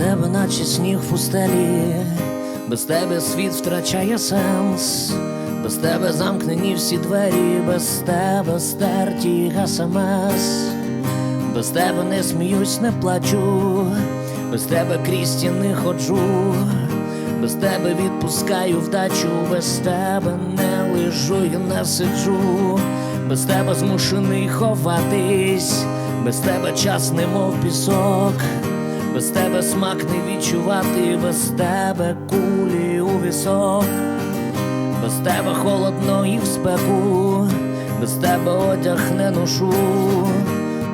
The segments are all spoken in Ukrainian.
наче сніг в пустелі, без тебе світ втрачає сенс, без тебе замкнені всі двері, без тебе стерті смс, без тебе не сміюсь, не плачу, без тебе крізь стіни ходжу, без тебе відпускаю вдачу, без тебе не лежу і не сиджу, без тебе змушений ховатись, без тебе час немов пісок. Без тебе смак не відчувати, без тебе кулі у вісок, без тебе холодно і в спеку, без тебе одяг не ношу,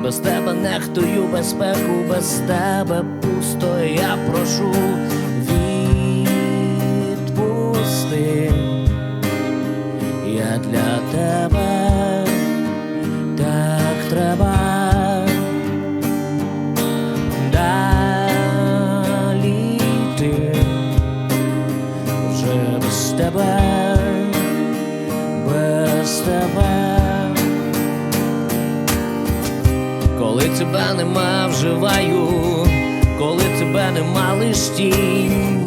без тебе нехтую безпеку, без тебе пусто я прошу. Відпусти, я для тебе тебе, без тебе. Коли тебе нема, вживаю, коли тебе нема лиш тінь,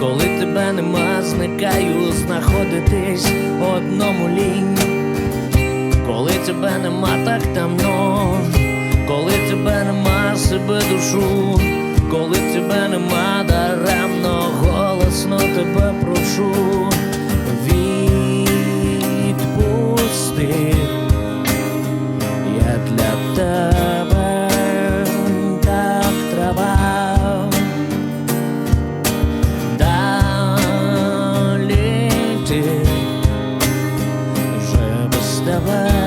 коли тебе нема, зникаю, знаходитись одному лінь. Коли тебе нема так давно, the world.